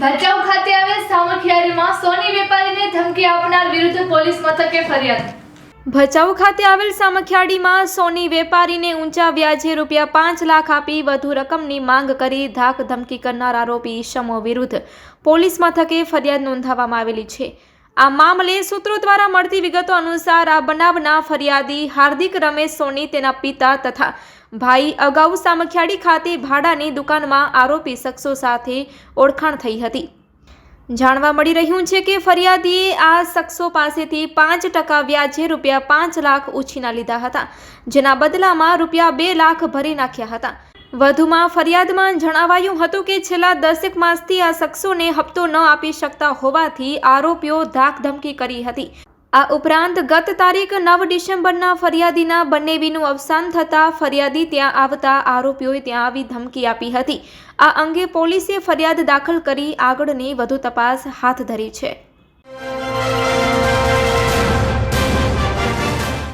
ભચાઉ ખાતે આવેલ સામખિયારીમાં સોની વેપારીને ધમકી આપનાર વિરુદ્ધ પોલીસ મથકે ફરિયાદ. ભચાઉ ખાતે આવેલ સામખિયાળીમાં સોની વેપારીને ઊંચા વ્યાજે રૂપિયા પાંચ લાખ આપી વધુ રકમની માંગ કરી ધાક ધમકી કરનાર આરોપી ઈશમો વિરુદ્ધ પોલીસ મથકે ફરિયાદ નોંધાવવામાં આવેલી છે. આ મામલે સૂત્રો દ્વારા મળતી વિગતો અનુસાર આ બનાવના ફરિયાદી હાર્દિક રમેશ સોની, તેના પિતા તથા ભાઈ અગાઉ સામખિયાળી ખાતે ભાડાની દુકાનમાં આરોપી શખ્સો સાથે ઓળખાણ થઈ હતી. જાણવા મળી રહ્યું છે કે ફરિયાદીએ આ શખ્સો પાસેથી પાંચ ટકા વ્યાજે રૂપિયા પાંચ લાખ ઉછીના લીધા હતા, જેના બદલામાં રૂપિયા બે લાખ ભરી નાખ્યા હતા. વધુમાં ફરિયાદમાં જણાવાયું હતું કે છેલ્લા દસેક માસથી આ શખ્સોને હપ્તો ન આપી શકતા હોવાથી આરોપીઓ ધાકધમકી કરી હતી. આ ઉપરાંત ગત તારીખ નવ ડિસેમ્બરના ફરિયાદીના બંનેવીનું અવસાન થતાં ફરિયાદી ત્યાં આવતા આરોપીઓએ ત્યાં આવી ધમકી આપી હતી. આ અંગે પોલીસે ફરિયાદ દાખલ કરી આગળની વધુ તપાસ હાથ ધરી છે.